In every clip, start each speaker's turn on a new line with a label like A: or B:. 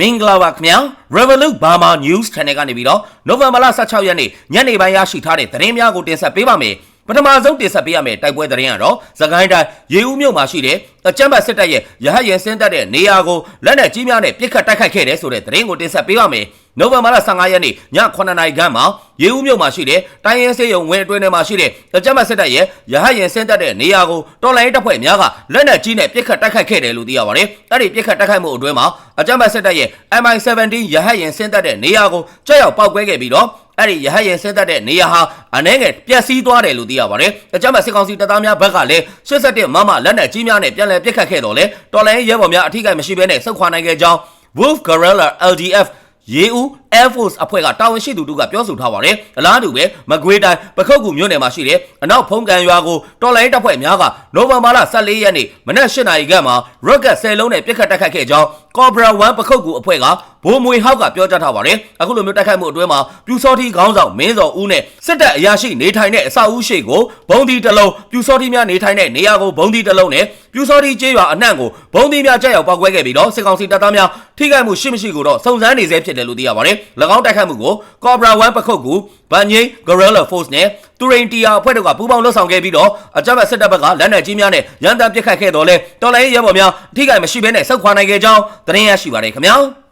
A: မင်္ဂလာပါခင်ဗျာ Revolut Burma News Channel ကနေပြီးတော့နိုဝင်ဘာလ16ရက်နေ့ညနေပိုင်းရရှိထားတဲ့သတင်းများကိုတင်ဆက်ပေးပါမယ်ပထမဆုံးတင်ဆက်ပေးရမယ့်တိုက်ပွဲသတင်းကတော့သခိုင်းတိုင်းရေဦးမြို့မှာရှိတဲ့အကြမ်းဖက်စစ်တပ်ရဲ့ရဟတ်ရင်ဆင်းတက်တဲ့နေရာကိုလက်နက်ကြီးများနဲ့ပစ်ခတ်တိုက်ခိုက်ခဲ့တဲ့ဆိုတဲ့သတင်းကိုတင်ဆက်ပေးပါမယ် နိုဝင်ဘာလ15ရက်နေ့ည9နာရီခန့်မှာရေဦးမြို့မှာရှိတဲ့တိုင်းရင်းစေးရုံဝင်းအတွင်းထဲမှာရှိတဲ့အကြမ်းဖက်စစ်တပ်ရဲ့ရဟတ်ရင်ဆင်းတက်တဲ့နေရာကိုတော်လိုင်းတပ်ဖွဲ့များကလက်နက်ကြီးနဲ့ပစ်ခတ်တိုက်ခိုက်ခဲ့တယ်လို့သိရပါတယ်အဲ့ဒီပစ်ခတ်တိုက်ခိုက်မှုအတွင်းမှာအကြမ်းဖက်စစ်တပ်ရဲ့ MI17 ရဟတ်ရင်ဆင်းတက်တဲ့နေရာကိုကြောက်ရောက်ပောက်ကွဲခဲ့ပြီးတော့အဲ့ဒီရဟတ်ရင်ဆင်းသက်တဲ့နေရာဟာအနေငယ်ပျက်စီးသွားတယ်လို့သိရပါတယ်။အကြမ်းဖက်စစ်ကောင်စီတပ်သားများဘက်ကလည်း87မမလက်နက်ကြီးများနဲ့ပြန်လည်ပစ်ခတ်ခဲ့တော့လေတော်လိုင်းရဲဘော်များအထိကိမရှိဘဲနဲ့ဆုတ်ခွာနိုင်ခဲ့ကြောင်း Wolf Guerrilla LDF ရေဦး Air Force အဖွဲ့ကတာဝန်ရှိသူတို့ကပြောဆိုထားပါတယ်။အလားတူပဲမကွေးတိုင်းပခုတ်ကူမြို့နယ်မှာရှိတဲ့အနောက်ဖုံးကန်ရွာကိုတော်လိုင်းတပ်ဖွဲ့များကနိုဝင်ဘာလ14ရက်နေ့မနက်8နာရီခန့်မှာ rocket 10လုံးနဲ့ပစ်ခတ်တိုက်ခိုက်ခဲ့ကြောင်း Cobra 1ပခုတ်ကူအဖွဲ့ကဘိုးမွေဟောက်ကပြောကြားထားပါတယ်။အခုလိုမျိုးတိုက်ခိုက်မှုအတွင်းမှာပြူစောတိခေါင်းဆောင်မင်းစောဦးနဲ့စစ်တပ်အရာရှိနေထိုင်တဲ့အဆောက်အဦရှိကိုဘုံဒီတစ်လုံးပြူစောတိများနေထိုင်တဲ့နေရာကိုဘုံဒီတစ်လုံးနဲ့ပြူစောတိကျေးရွာအနှံ့ကိုဘုံဒီများကြောက်ရောက်ပောက်ကွဲခဲ့ပြီးတော့စစ်ကောင်စီတပ်သားများထိခိုက်မှုရှိမရှိကိုတော့စုံစမ်းနေဆဲဖြစ်တယ်လို့သိရပါတယ်။၎င်းတိုက်ခိုက်မှုကို Cobra 1ပခုတ်ကူဗန်ငိမ့် Guerrilla Force နဲ့ တူရိန်တီယာအဖွဲ့တို့ကပူးပေါင်းလှုပ်ဆောင်ခဲ့ပြီးတော့အကြမ်းဖက်စစ်တပ်ဘက်ကလက်နက်ကြီးများနဲ့ရန်တမ်းပစ်ခတ်ခဲ့တော်လဲတော်လိုင်းရဲဘော်များအထိခိုက်မရှိဘဲနဲ့ဆုတ်ခွာနိုင်ခဲ့ကြောင်းသတင်းရရှိပါတယ်ခင်ဗျာ။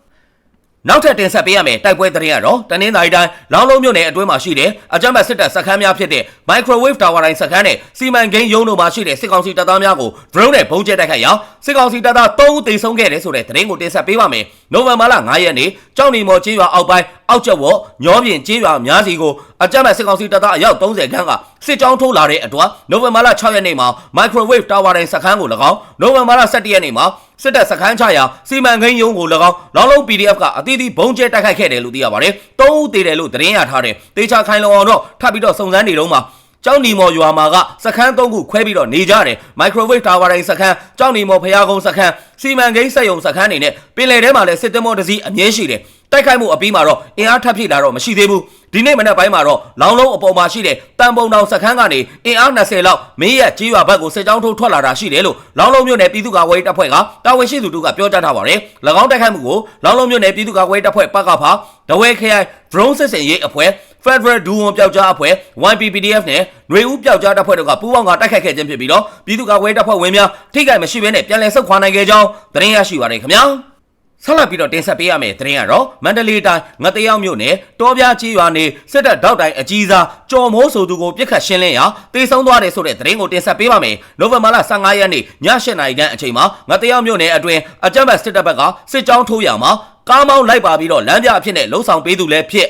A: နောက်ထပ်တင်ဆက်ပေးရမယ်တိုက်ပွဲသတင်းကတော့တနင်္သာရီတိုင်းလောင်းလုံးမြို့နယ်အတွင်းမှာရှိတဲ့အကြမ်းဖက်စစ်တပ်စခန်းများဖြစ်တဲ့ Microwave Tower တိုင်းစခန်းနဲ့စီမံကိန်းရုံးတို့မှာရှိတဲ့စစ်ကောင်စီတပ်သားများကို drone နဲ့ပုံကျဲတိုက်ခိုက်ရာစစ်ကောင်စီတပ်သား3ဦးသေဆုံးခဲ့တယ်ဆိုတဲ့သတင်းကိုတင်ဆက်ပေးပါမယ်။နိုဝင်ဘာလ9ရက်နေ့ကြောက်နီမော်ကျေးရွာအောက်ပိုင်း အောက်ကျဝေါ်ညောပြင်ကျေးရွာများစီကိုအကြမ်းဖက်စစ်ကောင်စီတပ်သားအယောက်30ခန်းကစစ်ကြောင်းထိုးလာတဲ့အတွက်နိုဝင်ဘာလ6ရက်နေ့မှာ Microwave Tower တိုင်းစခန်းကို၎င်းနိုဝင်ဘာလ17ရက်နေ့မှာစစ်တပ်စခန်းချရာစီမံကိန်းရုံးကို၎င်းလောင်းလုံး PDF ကအသီးသီးဘုံကျဲတိုက်ခိုက်ခဲ့တယ်လို့သိရပါတယ်။၃ဦးသေတယ်လို့သတင်းရထားတယ်။တေချာခိုင်လုံအောင်တော့ထပ်ပြီးတော့စုံစမ်းနေတော့မှာကျောင်းနီမော်ရွာမှာကစခန်း၃ခုခွဲပြီးတော့နေကြတယ်။ Microwave Tower တိုင်းစခန်းကျောင်းနီမော်ဖျားကုန်းစခန်းစီမံကိန်းစက်ရုံစခန်းနေနဲ့ပင်လယ်ထဲမှာလည်းစစ်သည်မောတစ်စီးအမြဲရှိတယ်။ တိုက်ခိုက်မှုအပြီးမှာတော့အင်အားထပ်ဖြည့်လာတော့မရှိသေးဘူးဒီနေ့မနေ့ပိုင်းမှာတော့လောင်းလုံးအပေါ်မှာရှိတဲ့တန်ပုံတောင်စခန်းကနေအင်အား20လောက်မင်းရဲ့ကြီးရွာဘက်ကိုစစ်ကြောင်းထိုးထွက်လာတာရှိတယ်လို့လောင်းလုံးမြို့နယ်ပြည်သူ့ကာကွယ်ရေးတပ်ဖွဲ့ကတာဝန်ရှိသူတို့ကပြောကြားထားပါတယ်၎င်းတိုက်ခိုက်မှုကိုလောင်းလုံးမြို့နယ်ပြည်သူ့ကာကွယ်ရေးတပ်ဖွဲ့ပကဖာဒဝဲခရိုင် drone စစ်စင်ရေးအဖွဲ့ Federal ဒူဝန်ပျောက်ကြားအဖွဲ့ YPPDF နဲ့ຫນွေဦးပျောက်ကြားတပ်ဖွဲ့တို့ကပူးပေါင်းကတိုက်ခိုက်ခဲ့ခြင်းဖြစ်ပြီးတော့ပြည်သူ့ကာကွယ်ရေးတပ်ဖွဲ့ဝင်များထိခိုက်မရှိဘဲနဲ့ပြန်လည်ဆုတ်ခွာနိုင်ခဲ့ကြောင်းသတင်းရရှိပါရခင်ဗျာ ဆက်လက်ပြီးတော့တင်ဆက်ပေးရမယ့်သတင်းကတော့မန္တလေးတိုင်းငတရောက်မြို့နယ်တောပြားကြီးရွာနေစစ်တပ်တောက်တိုင်အကြီးစားကြော်မိုးဆိုသူကိုပြစ်ခတ်ရှင်းလင်းရာတေဆုံးသွားတယ်ဆိုတဲ့သတင်းကိုတင်ဆက်ပေးပါမယ်။နိုဝင်ဘာလ15ရက်နေ့ည8နာရီခန့်အချိန်မှာငတရောက်မြို့နယ်အတွင်းအကြမ်းဖက်စစ်တပ်ဘက်ကစစ်ကြောင်းထိုးရာမှာကားမောင်းလိုက်ပါပြီးတော့လမ်းပြအဖြစ်နဲ့လှုံ့ဆော်ပေးသူလည်းဖြစ်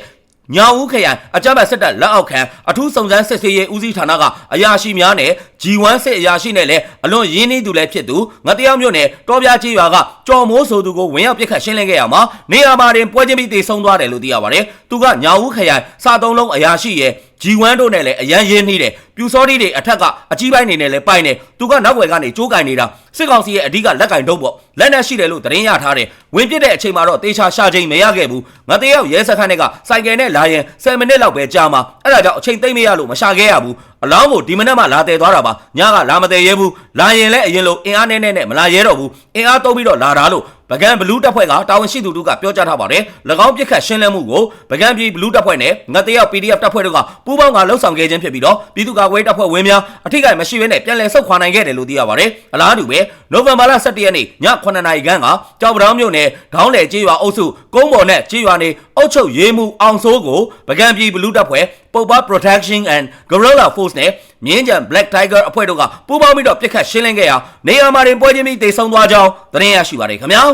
A: ညာဦးခရိုင်အကြမ်းဖက်စစ်တပ်လက်အောက်ခံအထူးစုံစမ်းစစ်ဆေးရေးဦးစီးဌာနကအရာရှိများနဲ့ G1 စစ်အရာရှိနဲ့လည်းအလွန်ရင်းနှီးသူလည်းဖြစ်သူငတယောက်မြို့နယ်တောပြားကြီးရွာကကြော်မိုးဆိုသူကိုဝင်ရောက်ပစ်ခတ်ရှင်းလင်းခဲ့ရမှာနေရာမှာတင်ပွဲချင်းပြီးတေဆုံးသွားတယ်လို့သိရပါတယ်။သူကညာဦးခရိုင်စာသုံးလုံးအရာရှိရဲ့ G1 တို့နဲ့လည်းအရန်ရင်းနှီးတယ်ပြူစောတိတွေအထက်ကအကြီးပိုင်းနေနဲ့လည်းပိုင်တယ်သူကနောက်ွယ်ကနေကြိုးကင်နေတာစစ်ကောင်စီရဲ့အဓိကလက်ကင်တုံးပေါ့လက်နက်ရှိတယ်လို့သတင်းရထားတယ်ဝင်ပစ်တဲ့အချိန်မှာတော့တေချာရှာချိန်မရခဲ့ဘူးငါတယောက်ရဲစခန်းတွေကစိုက်ကယ်နဲ့လာရင်10မိနစ်လောက်ပဲကြာမှာအဲ့ဒါကြောင့်အချိန်သိမ့်မရလို့မရှာခဲ့ရဘူး အလောင်းကိုဒီမနက်မှလာတယ်သွားတာပါညကလာမတယ်ရဲဘူးလာရင်လည်းအရင်လိုအင်အားနဲ့နဲ့မလာရဲတော့ဘူးအင်အားသုံးပြီးတော့လာတာလို့ပကံဘလူးတပ်ဖွဲ့ကတာဝန်ရှိသူတို့ကပြောကြားထားပါတယ်၎င်းပြစ်ခတ်ရှင်းလင်းမှုကိုပကံပြည်ဘလူးတပ်ဖွဲ့နဲ့ငတ်တရောက် PDF တပ်ဖွဲ့တို့ကပူးပေါင်းကလှုပ်ဆောင်ခဲ့ခြင်းဖြစ်ပြီးတော့ပြည်သူ့ကာကွယ်တပ်ဖွဲ့ဝင်များအထိကိမရှိဘဲနဲ့ပြန်လည်ဆုတ်ခွာနိုင်ခဲ့တယ်လို့သိရပါတယ်အလားတူပဲနိုဝင်ဘာလ17ရက်နေ့ည9နာရီခန့်ကကြောက်ပတောင်းမြို့နယ်ခေါင်းလေကျေးရွာအုပ်စုကုန်းပေါ်နဲ့ကျေးရွာနေအုပ်ချုပ်ရေးမှုအောင်စိုးကိုပကံပြည်ဘလူးတပ်ဖွဲ့ပုပ္ပ Protection and Guerrilla Force နဲ့မြင်းကြံ Black Tiger အဖွဲ့တို့ကပူးပေါင်းပြီးတော့ပြစ်ခတ်ရှင်းလင်းခဲ့ရာနေရာမှာတင်ပွဲချင်းပြီးတေဆုံးသွားကြောင်းသတင်းရရှိပါတယ်ခင်ဗျာ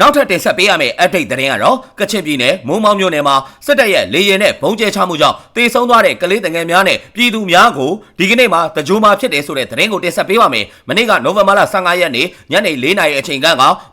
A: နောက်ထပ်တင်ဆက်ပေးရမယ့် update သတင်းကတော့ကချင်ပြည်နယ်မုံမောင်းမြို့နယ်မှာစစ်တပ်ရဲ့လေရင်နဲ့ဘုံကျဲချမှုကြောင့်တေဆုံးသွားတဲ့ကလေးတငယ်များနဲ့ပြည်သူများကိုဒီကနေ့မှာတကြိုမှာဖြစ်တယ်ဆိုတဲ့သတင်းကိုတင်ဆက်ပေးပါမယ်။မနေ့ကနိုဝင်ဘာလ15ရက်နေ့ညနေ4နာရီအချိန်က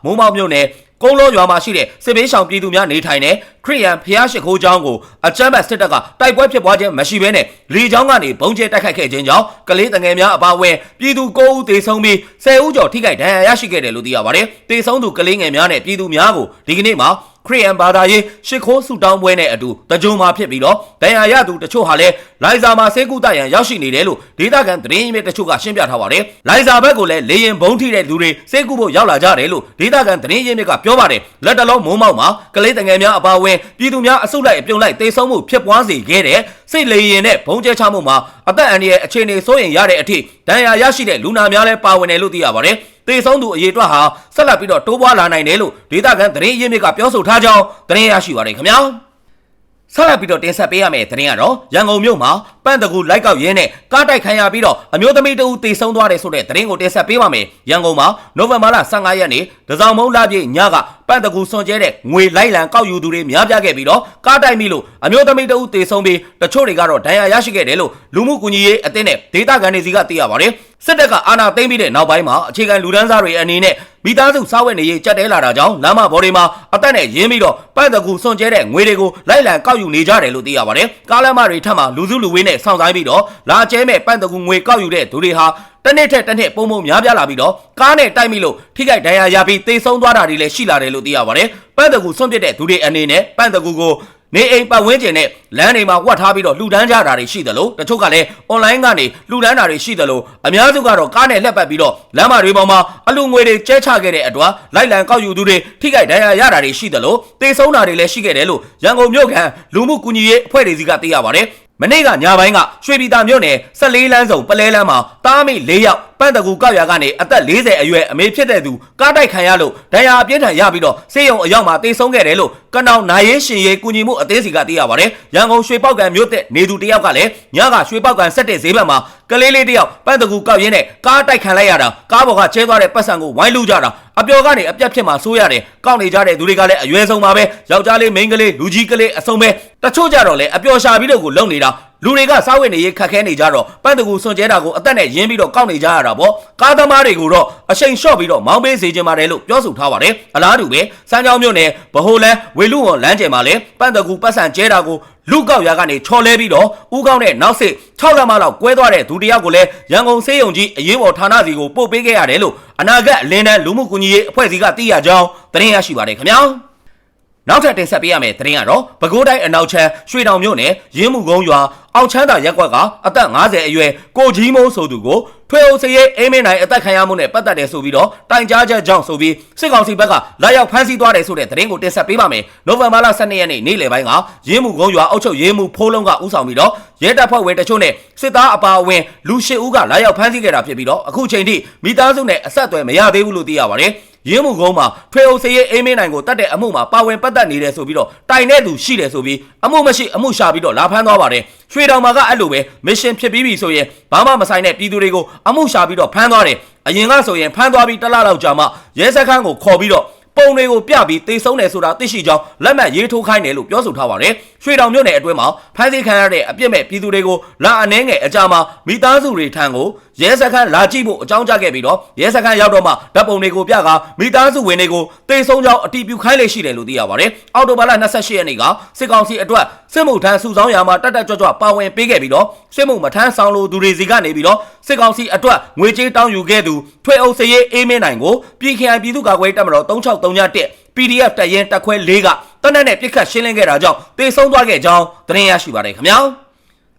A: မုံမောင်းမြို့နယ် ကုန်းလုံးရွာမှာရှိတဲ့စစ်ဘေးရှောင်ပြည်သူများနေထိုင်တဲ့ခရီးယန်ဖျားရှိခိုးကျောင်းကိုအကြမ်းဖက်စစ်တပ်ကတိုက်ပွဲဖြစ်ပွားခြင်းမရှိဘဲနဲ့လေကြောင်းကနေဘုံကျဲတိုက်ခိုက်ခဲ့ခြင်းကြောင့်ကလေးတငယ်များအပါအဝင်ပြည်သူ9ဦးသေဆုံးပြီး10ဦးကျော်ထိခိုက်ဒဏ်ရာရရှိခဲ့တယ်လို့သိရပါတယ်။သေဆုံးသူကလေးငယ်များနဲ့ပြည်သူများကိုဒီကနေ့မှာ ခရီးယန်ဘာသာရေးရှ िख ိုးဆူတောင်းပွဲနဲ့အတူတကြုံမှာဖြစ်ပြီးတော့ဒဏ်ရာရသူတချို့ဟာလည်းလိုင်ဇာမှာဆေးကုသရန်ရောက်ရှိနေတယ်လို့ဒေသခံသတင်းရင်းမြစ်တချို့ကရှင်းပြထားပါတယ်။လိုင်ဇာဘက်ကိုလည်းလေရင်ဘုံထိတဲ့လူတွေဆေးကုဖို့ရောက်လာကြတယ်လို့ဒေသခံသတင်းရင်းမြစ်ကပြောပါတယ်။လက်တလုံးမိုးမောက်မှာကလေးတငယ်များအပါအဝင်ပြည်သူများအစုလိုက်အပြုံလိုက်တေဆုံးမှုဖြစ်ပွားစေခဲ့တဲ့စိတ်လေရင်နဲ့ဘုံကျဲချမှုမှာအသက်အန္တရာယ်အခြေအနေစိုးရင်ရတဲ့အထိဒဏ်ရာရရှိတဲ့လူနာများလည်းပါဝင်တယ်လို့သိရပါတယ်။ တေဆုံးသူအရေးအတွက်ဟာဆက်လက်ပြီးတော့တိုးပွားလာနိုင်တယ်လို့ဒေသခံသတင်းရင်းမြစ်ကပြောဆိုထားကြောင်းသတင်းရရှိပါတယ်ခင်ဗျာ။ဆက်လက်ပြီးတော့တင်ဆက်ပေးရမယ့်သတင်းကတော့ရန်ကုန်မြို့မှာပန့်တကူလိုက်ကောက်ရင်းနဲ့ကားတိုက်ခံရပြီးတော့အမျိုးသမီးတဦးတေဆုံးသွားတယ်ဆိုတဲ့သတင်းကိုတင်ဆက်ပေးပါမယ်။ရန်ကုန်မှာနိုဝင်ဘာလ15ရက်နေ့ဒဇောင်မုံလပြည့်ညကပန့်တကူစွန်ကျဲတဲ့ငွေလိုက်လံကောက်ယူသူတွေများပြားခဲ့ပြီးတော့ကားတိုက်မိလို့အမျိုးသမီးတဦးတေဆုံးပြီးတချို့တွေကတော့ဒဏ်ရာရရှိခဲ့တယ်လို့လူမှုကူညီရေးအသင်းနဲ့ဒေသခံတွေစီကသိရပါတယ်။ စစ်တပ်ကအာဏာသိမ်းပြီးတဲ့နောက်ပိုင်းမှာအခြေခံလူဒန်းစားတွေအနေနဲ့မိသားစုစားဝတ်နေရေးကြက်တဲလာတာကြောင့်လမ်းမဘော်တွေမှာအသက်နဲ့ရင်းပြီးတော့ပန့်တကူစွန်ကျဲတဲ့ငွေတွေကိုလိုက်လံကောက်ယူနေကြတယ်လို့သိရပါတယ်။ကားလမ်းမတွေထပ်မှာလူစုလူဝေးနဲ့စောင့်ဆိုင်ပြီးတော့လာကျဲမဲ့ပန့်တကူငွေကောက်ယူတဲ့သူတွေဟာတနေ့ထက်တစ်နှစ်ပုံပုံများပြားလာပြီးတော့ကားနဲ့တိုက်မိလို့ထိခိုက်ဒဏ်ရာရပြီးတေဆုံးသွားတာတွေလည်းရှိလာတယ်လို့သိရပါတယ်။ပန့်တကူစွန့်ပစ်တဲ့သူတွေအနေနဲ့ပန့်တကူကို နေအိမ်ပတ်ဝန်းကျင်နဲ့လမ်းတွေမှာဝတ်ထားပြီးတော့လှူဒန်းကြတာတွေရှိတယ်လို့တချို့ကလည်း online ကနေလှူဒန်းတာတွေရှိတယ်လို့အများစုကတော့ကားနဲ့လက်ပတ်ပြီးတော့လမ်းမတွေပေါ်မှာအလူငွေတွေကျဲချခဲ့တဲ့အတွက်လိုက်လံကောက်ယူသူတွေထိခိုက်ဒဏ်ရာရတာတွေရှိတယ်လို့တေဆုံးတာတွေလည်းရှိခဲ့တယ်လို့ရန်ကုန်မြို့ခံလူမှုကူညီရေးအဖွဲ့တွေစီကသိရပါတယ်မနေ့ကညပိုင်းကရွှေပြည်သာမြို့နယ်14လမ်းဆောင်ပလဲလမ်းမှာတားမိ၄ယောက် ပန့်တကူကောက်ရကနေအသက်40အရွယ်အမေဖြစ်တဲ့သူကားတိုက်ခံရလို့ဒဏ်ရာအပြင်းထန်ရပြီးတော့ဆေးရုံအရောက်မှာတေဆုံးခဲ့တယ်လို့ကနောင်နာရေးရှင်ရေးကူညီမှုအသေးစီကသိရပါတယ်။ရန်ကုန်ရွှေပောက်ကံမြို့တဲ့နေသူတယောက်ကလည်းညကရွှေပောက်ကံဆက်တဲ့ဈေးဘက်မှာကလေးလေးတယောက်ပန့်တကူကောက်ရင်းနဲ့ကားတိုက်ခံလိုက်ရတာကားပေါ်ကကျဲသွားတဲ့ပတ်စံကိုဝိုင်းလူကြတာအပျော်ကနေအပြတ်ဖြစ်မှာစိုးရတယ်ကောက်နေကြတဲ့သူတွေကလည်းအရွယ်ဆုံးပါပဲယောက်ျားလေးမိန်းကလေးလူကြီးကလေးအစုံပဲတချို့ကြတော့လေအပျော်ရှာပြီးတော့ကိုလုံနေတာ လူတွေကစားဝတ်နေရေးခက်ခဲနေကြတော့ပန့်တကူစွန်ကျဲတာကိုအသက်နဲ့ရင်းပြီးတော့ကောက်နေကြရတာပေါ့ကားသမားတွေကိုတော့အချိန်လျှော့ပြီးတော့မောင်းပေးစေချင်ပါတယ်လို့ပြောဆိုထားပါတယ်အလားတူပဲစမ်းချောင်းမြို့နယ်ဗဟိုလန်းဝေလူဝန်လမ်းကျယ်မှာလည်းပန့်တကူပတ်စံကျဲတာကိုလူကောက်ရကနေချော်လဲပြီးတော့ဥကောင်းတဲ့နောက်စစ်6လက်မလောက်ကွဲသွားတဲ့ဒုတိယကိုလည်းရန်ကုန်စေးရုံကြီးအရေးပေါ်ဌာနစီကိုပို့ပေးခဲ့ရတယ်လို့အနာဂတ်အလင်းတန်းလူမှုကူညီရေးအဖွဲ့အစည်းကသိရကြောင်းသတင်းရရှိပါတယ်ခင်ဗျာ နောက်ထပ်တင်ဆက်ပေးရမယ့်သတင်းကတော့ပဲခူးတိုင်းအနောက်ချမ်းရွှေတောင်မြို့နယ်ရင်းမှုကုန်းရွာအောင်ချမ်းသာရက်ကွက်ကအသက်50အရွယ်ကိုကြီးမိုးဆိုသူကိုထွေအုပ်စရေးအိမ်မင်းနိုင်အသက်ခံရမှုနဲ့ပတ်သက်တယ်ဆိုပြီးတော့တိုင်ကြားချက်ကြောင့်ဆိုပြီးစစ်ကောင်စီဘက်ကလာရောက်ဖမ်းဆီးသွားတယ်ဆိုတဲ့သတင်းကိုတင်ဆက်ပေးပါမယ်။နိုဝင်ဘာလ12ရက်နေ့နေ့လယ်ပိုင်းကရင်းမှုကုန်းရွာအုပ်ချုပ်ရေးမှုဖိုးလုံးကဥဆောင်ပြီးတော့ရဲတပ်ဖွဲ့ဝင်တချို့နဲ့စစ်သားအပါအဝင်လူ၈ဦးကလာရောက်ဖမ်းဆီးခဲ့တာဖြစ်ပြီးတော့အခုချိန်ထိမိသားစုနဲ့အဆက်အသွယ်မရသေးဘူးလို့သိရပါတယ်။ ရင်းမှုကုန်းမှာထွေအုပ်စရေးအိမ်မင်းနိုင်ကိုတတ်တဲ့အမှုမှာပါဝင်ပတ်သက်နေတယ်ဆိုပြီးတော့တိုင်တဲ့သူရှိတယ်ဆိုပြီးအမှုမရှိအမှုရှာပြီးတော့လာဖမ်းသွားပါတယ်ရွှေတောင်မှာကအဲ့လိုပဲမစ်ရှင်ဖြစ်ပြီးပြီဆိုရင်ဘာမှမဆိုင်တဲ့ပြည်သူတွေကိုအမှုရှာပြီးတော့ဖမ်းသွားတယ်အရင်ကဆိုရင်ဖမ်းသွားပြီးတစ်လလောက်ကြာမှရဲစခန်းကိုခေါ်ပြီးတော့ပုံတွေကိုပြပြီးတေဆုံးတယ်ဆိုတာသိရှိကြောင်းလက်မှတ်ရေးထိုးခိုင်းတယ်လို့ပြောဆိုထားပါတယ်။ရွှေတောင်မြို့နယ်အတွင်းမှာဖမ်းဆီးခံရတဲ့အပြစ်မဲ့ပြည်သူတွေကိုလာအနှဲငယ်အကြမှာမိသားစုတွေထံကို ရဲစခန်းလာကြည့်ဖို့အကြောင်းကြားခဲ့ပြီးတော့ရဲစခန်းရောက်တော့မှဓာတ်ပုံတွေကိုပြကာမိသားစုဝင်တွေကိုတေဆုံးကြောင်းအတီးပြုခိုင်းလေရှိတယ်လို့သိရပါတယ်။အော်တိုဘာလ28ရက်နေ့ကစစ်ကောင်စီအတွက်စစ်မှုထမ်းစုဆောင်းရာမှာတက်တက်ကြွကြွပါဝင်ပေးခဲ့ပြီးတော့စစ်မှုမထမ်းဆောင်လိုသူတွေစီကနေပြီးတော့စစ်ကောင်စီအတွက်ငွေကြေးတောင်းယူခဲ့သူထွေအုပ်စရေးအေးမင်းနိုင်ကိုပြည်ခိုင်ပြည်သူ့ကာကွယ်တပ်မတော်3631 PDF တပ်ရင်းတပ်ခွဲ၄ကတနက်နဲ့ပြစ်ခတ်ရှင်းလင်းခဲ့တာကြောင့်တေဆုံးသွားခဲ့ကြောင်းသတင်းရရှိပါတယ်ခင်ဗျာ